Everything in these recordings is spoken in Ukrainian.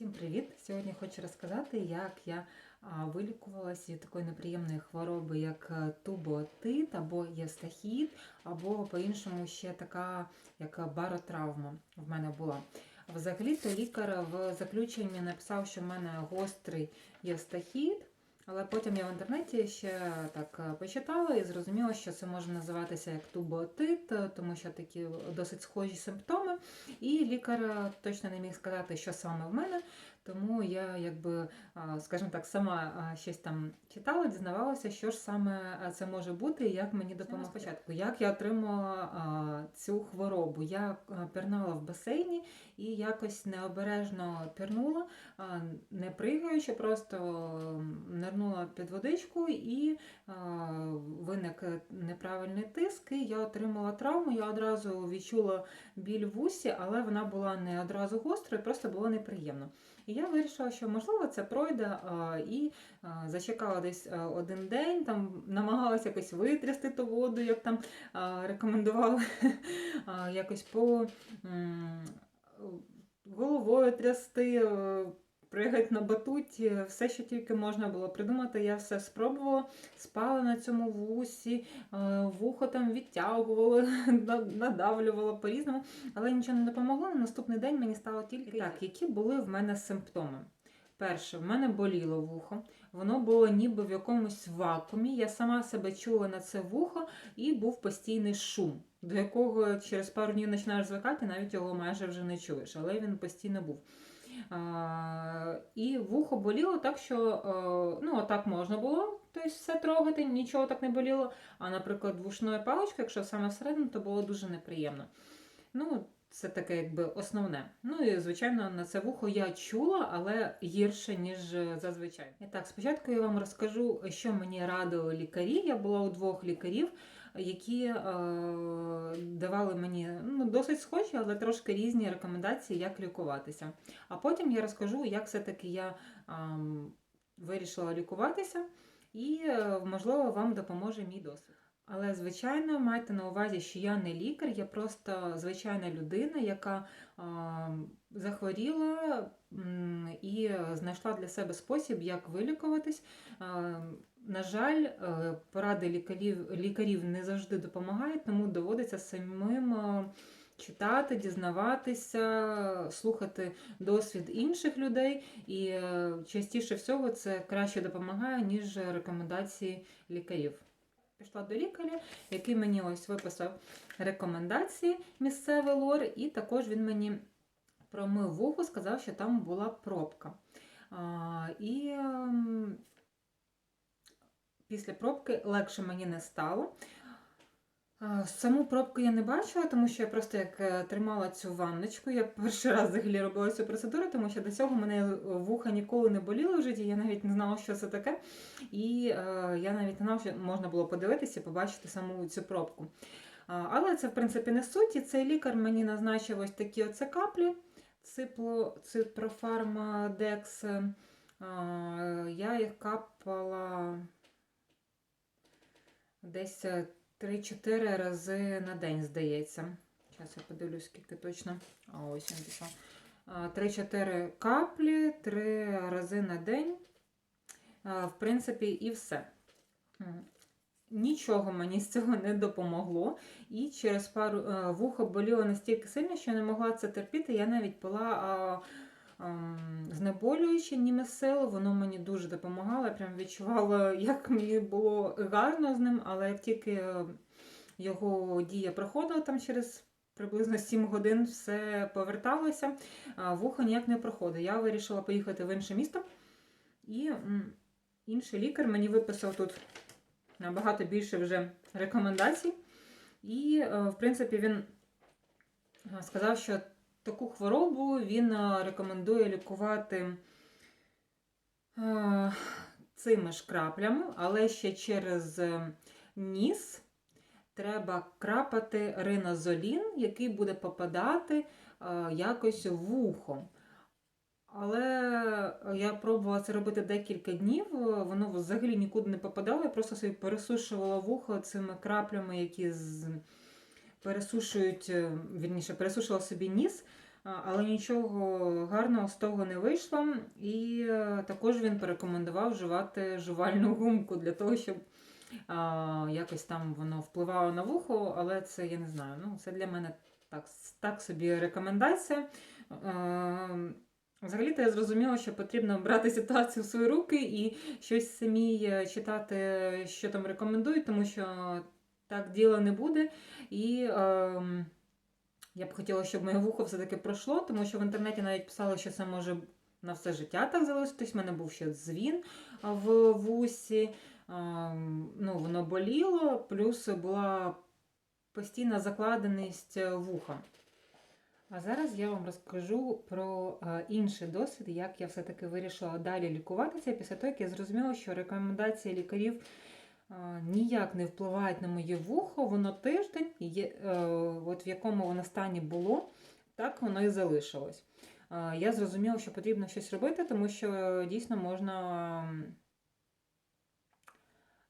Всім привіт! Сьогодні хочу розказати, як я вилікувалася від такої неприємної хвороби, як туботит тубоотит або євстахіт, або по-іншому ще така, як баротравма в мене була. Взагалі-то лікар в заключенні написав, що в мене гострий євстахіт, але потім я в інтернеті ще так е, почитала і зрозуміла, що це може називатися як тубоотит, е, тому що такі досить схожі симптоми. І лікар е, точно не міг сказати, що саме в мене. Тому я, якби, скажімо так, сама щось там читала, дізнавалася, що ж саме це може бути і як мені допомогти. Спочатку, як я отримала цю хворобу. Я пірнала в басейні і якось необережно пірнула, не пригаючи, просто нирнула під водичку і виник неправильний тиск, і я отримала травму. Я одразу відчула біль в усі, але вона була не одразу гострою, просто було неприємно. І я вирішила, що можливо це пройде, і зачекала десь один день, там намагалася якось витрясти ту воду, як там рекомендували якось по головою трясти. Пригати на батуті, все, що тільки можна було придумати, я все спробувала, спала на цьому вусі, е, вухо там відтягувала, надавлювала по-різному, але нічого не допомогло. На наступний день мені стало тільки так, які були в мене симптоми. Перше, в мене боліло вухо, воно було ніби в якомусь вакуумі. Я сама себе чула на це вухо і був постійний шум, до якого через пару днів починаєш звикати, навіть його майже вже не чуєш, але він постійно був. І вухо боліло так, що е, ну, отак можна було тобто все трогати, нічого так не боліло. А, наприклад, вушною паличкою, якщо саме всередину, то було дуже неприємно. Ну, це таке якби основне. Ну і звичайно на це вухо я чула, але гірше, ніж е, зазвичай. І так, спочатку я вам розкажу, що мені радили лікарі. Я була у двох лікарів, які е, давали мені ну, досить схожі, але трошки різні рекомендації, як лікуватися. А потім я розкажу, як все-таки я вирішила лікуватися, і, е, можливо, вам допоможе мій досвід. Але, звичайно, майте на увазі, що я не лікар, я просто звичайна людина, яка захворіла і знайшла для себе спосіб, як вилікуватись. На жаль, е, поради лікарів, лікарів не завжди допомагають, тому доводиться самим читати, дізнаватися, слухати досвід інших людей. І е, частіше всього це краще допомагає, ніж рекомендації лікарів пішла до лікаря, який мені ось виписав рекомендації місцевий лор, і також він мені промив вухо, сказав, що там була пробка. І ем, після пробки легше мені не стало. Саму пробку я не бачила, тому що я просто як е, тримала цю ванночку. Я перший раз взагалі робила цю процедуру, тому що до цього мене вуха ніколи не боліли в житті, я навіть не знала, що це таке. І е, я навіть не знала, що можна було подивитися і побачити саму цю пробку. Але це, в принципі, не суть. І цей лікар мені назначив ось такі оце каплі ципло, ципрофармадекс. Я їх капала десь. 3-4 рази на день, здається. Зараз я подивлюсь, скільки точно. А ось він пішов. 3-4 каплі, 3 рази на день. В принципі, і все. Нічого мені з цього не допомогло. І через пару вухо боліло настільки сильно, що не могла це терпіти. Я навіть пила знеболююче німесил, воно мені дуже допомагало. Я прям відчувала, як мені було гарно з ним, але як тільки його дія проходила там через приблизно 7 годин, все поверталося, вухо ніяк не проходить. Я вирішила поїхати в інше місто, і інший лікар мені виписав тут набагато більше вже рекомендацій. І, в принципі, він сказав, що таку хворобу він рекомендує лікувати цими ж краплями, але ще через е, ніс треба крапати ринозолін, який буде попадати якось в вухо. Але я пробувала це робити декілька днів, воно взагалі нікуди не попадало, я просто собі пересушувала вухо цими краплями, які з пересушують, е, вірніше, пересушила собі ніс. Але нічого гарного з того не вийшло. І е, також він порекомендував вживати жувальну гумку для того, щоб а, якось там воно впливало на вухо, але це я не знаю. Ну, це для мене так, так собі рекомендація. Е, Взагалі-то я зрозуміла, що потрібно брати ситуацію в свої руки і щось самій е, читати, що там рекомендують, тому що так діло не буде. І е, я б хотіла, щоб моє вухо все-таки пройшло, тому що в інтернеті навіть писали, що це може на все життя так залишитись. У мене був ще дзвін в вусі, е, ну, воно боліло, плюс була постійна закладеність вуха. А зараз я вам розкажу про е, інший досвід, як я все-таки вирішила далі лікуватися після того, як я зрозуміла, що рекомендації лікарів е, ніяк не впливають на моє вухо, воно тиждень, є, е, от в якому воно стані було, так воно і залишилось. Е, я зрозуміла, що потрібно щось робити, тому що дійсно можна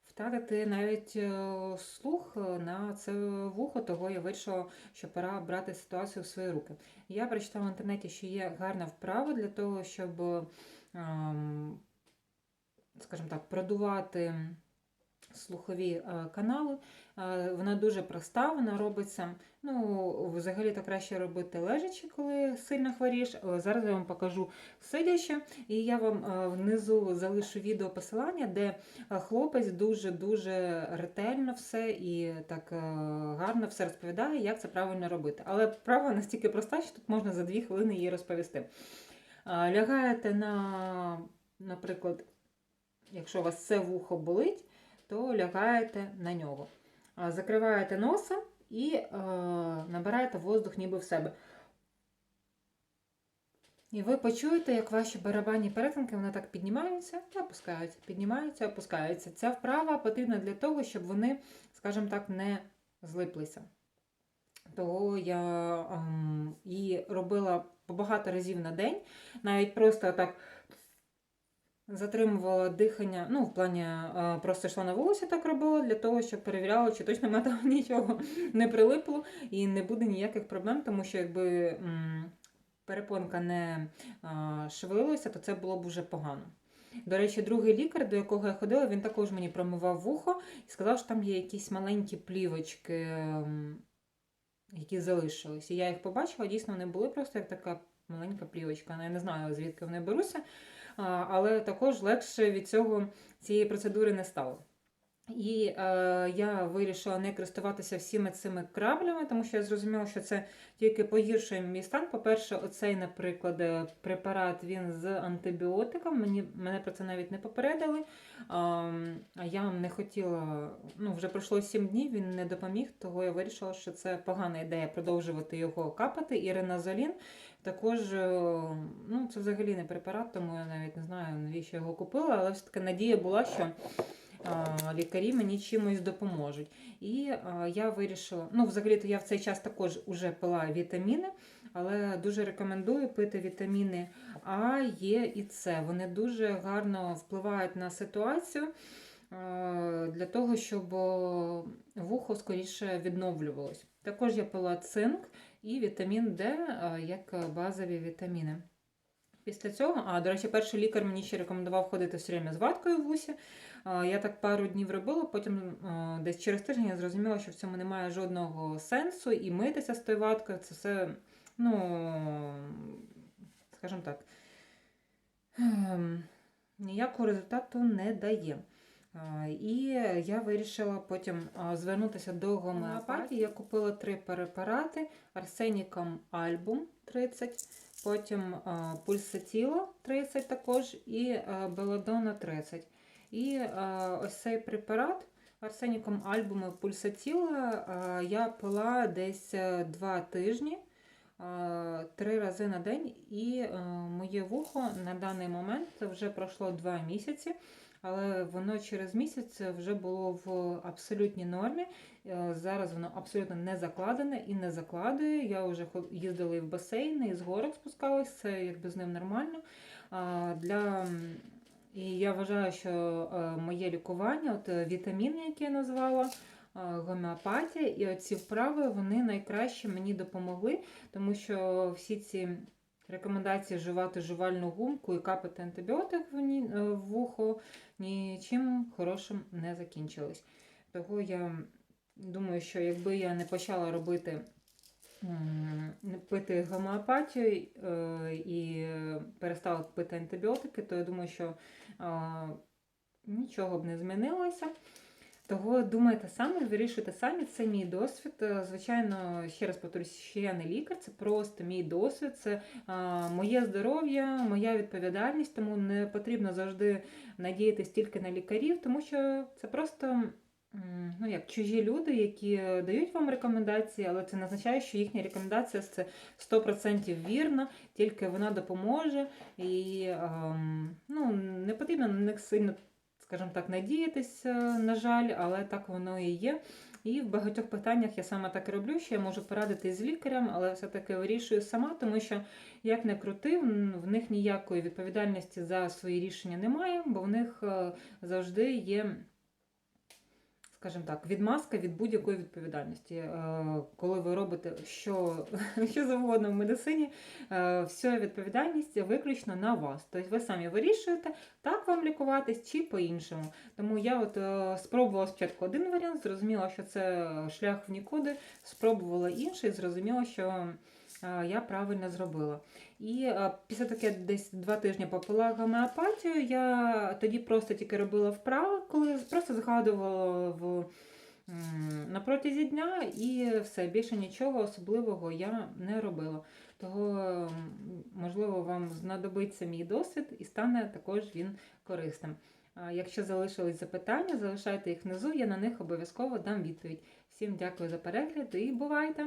втратити навіть е, слух на це вухо, того я вирішила, що пора брати ситуацію в свої руки. Я прочитала в інтернеті, що є гарна вправа для того, щоб, скажімо так, продувати слухові е, канали. Е, Вона дуже проста, вона робиться. Ну, взагалі то краще робити лежачи, коли сильно хворієш. Але зараз я вам покажу сидячи. І я вам е, внизу залишу відео посилання, де хлопець дуже-дуже ретельно все і так гарно все розповідає, як це правильно робити. Але вправа настільки проста, що тут можна за дві хвилини її розповісти. Лягаєте на, наприклад, якщо у вас це вухо болить, то лягаєте на нього. Закриваєте носа і е, набираєте воздух ніби в себе. І ви почуєте, як ваші барабанні перетинки вони так піднімаються і опускаються, піднімаються, опускаються. Ця вправа потрібна для того, щоб вони, скажімо так, не злиплися. Того я ем, і робила багато разів на день, навіть просто так затримувала дихання, ну, в плані е, просто йшла на вулицю, так робила, для того, щоб перевіряла, чи точно там нічого не прилипло і не буде ніяких проблем, тому що якби перепонка не а, шевелилася, то це було б уже погано. До речі, другий лікар, до якого я ходила, він також мені промивав вухо і сказав, що там є якісь маленькі плівочки, які залишились. І я їх побачила, дійсно, вони були просто як така маленька плівочка. Ну, Я не знаю, звідки вони беруться, але також легше від цього цієї процедури не стало. І е, я вирішила не користуватися всіми цими краблями, тому що я зрозуміла, що це тільки погіршує мій стан. По-перше, оцей, наприклад, е, препарат він з антибіотиком. Мені, мене про це навіть не попередили. А я не хотіла, ну вже пройшло 7 днів, він не допоміг, того я вирішила, що це погана ідея продовжувати його капати. І реназолін також, е, ну це взагалі не препарат, тому я навіть не знаю, навіщо його купила, але все-таки надія була, що лікарі мені чимось допоможуть. І я вирішила, ну, взагалі-то я в цей час також вже пила вітаміни, але дуже рекомендую пити вітаміни А, Е і С. Вони дуже гарно впливають на ситуацію для того, щоб вухо скоріше відновлювалось. Також я пила цинк і вітамін Д як базові вітаміни. Після цього, а, до речі, перший лікар мені ще рекомендував ходити все время з ваткою в вусі. А, Я так пару днів робила, потім десь через тиждень я зрозуміла, що в цьому немає жодного сенсу, і митися з тою ваткою це все, ну, скажімо так, ем, ніякого результату не дає. І я вирішила потім звернутися до гомеопатії. Я купила три препарати: Арсеніком Альбум 30, потім Пульсатіло 30 також і Беладона 30. І а, ось цей препарат Арсеніком Альбум Пульсатіла а, я пила десь е, два тижні. Три рази на день, і е, моє вухо на даний момент вже пройшло два місяці але воно через місяць вже було в абсолютній нормі. Е, Зараз воно абсолютно не закладене і не закладує. Я вже їздила і в басейни, і з горок спускалась, це якби з ним нормально. Для... І я вважаю, що е, моє лікування, от е, вітаміни, які я назвала, гомеопатія, і оці вправи вони найкраще мені допомогли, тому що всі ці рекомендації вживати жувальну гумку і капати антибіотик в, е, вухо нічим хорошим не закінчились. Того я думаю, що якби я не почала робити пити гомеопатію е, і перестала пити антибіотики, то я думаю, що нічого б не змінилося. Того думайте самі, вирішуйте самі, це мій досвід. Е, Звичайно, ще раз повторюсь, що я не лікар, це просто мій досвід, це а, моє здоров'я, моя відповідальність, тому не потрібно завжди надіятись тільки на лікарів, тому що це просто ну, як чужі люди, які дають вам рекомендації, але це не означає, що їхня рекомендація це 100% вірна, тільки вона допоможе. І ем, ну, не потрібно на них сильно скажімо так, надіятись, е, на жаль, але так воно і є. І в багатьох питаннях я саме так і роблю, що я можу порадити з лікарем, але все-таки вирішую сама, тому що як не крути, в них ніякої відповідальності за свої рішення немає, бо в них е, завжди є. Скажімо так, відмазка від будь-якої відповідальності. Е, Коли ви робите що, що завгодно в медицині, е, вся відповідальність виключно на вас. Тобто ви самі вирішуєте, так вам лікуватись чи по-іншому. Тому я от е, спробувала спочатку один варіант, зрозуміла, що це шлях в нікуди, спробувала інший, зрозуміла, що я правильно зробила. І після таке десь два тижні попила гомеопатію, я тоді просто тільки робила вправи, коли просто згадувала в. На протязі дня і все, більше нічого особливого я не робила. Того, можливо, вам знадобиться мій досвід і стане також він корисним. Якщо залишились запитання, залишайте їх внизу, я на них обов'язково дам відповідь. Всім дякую за перегляд і бувайте!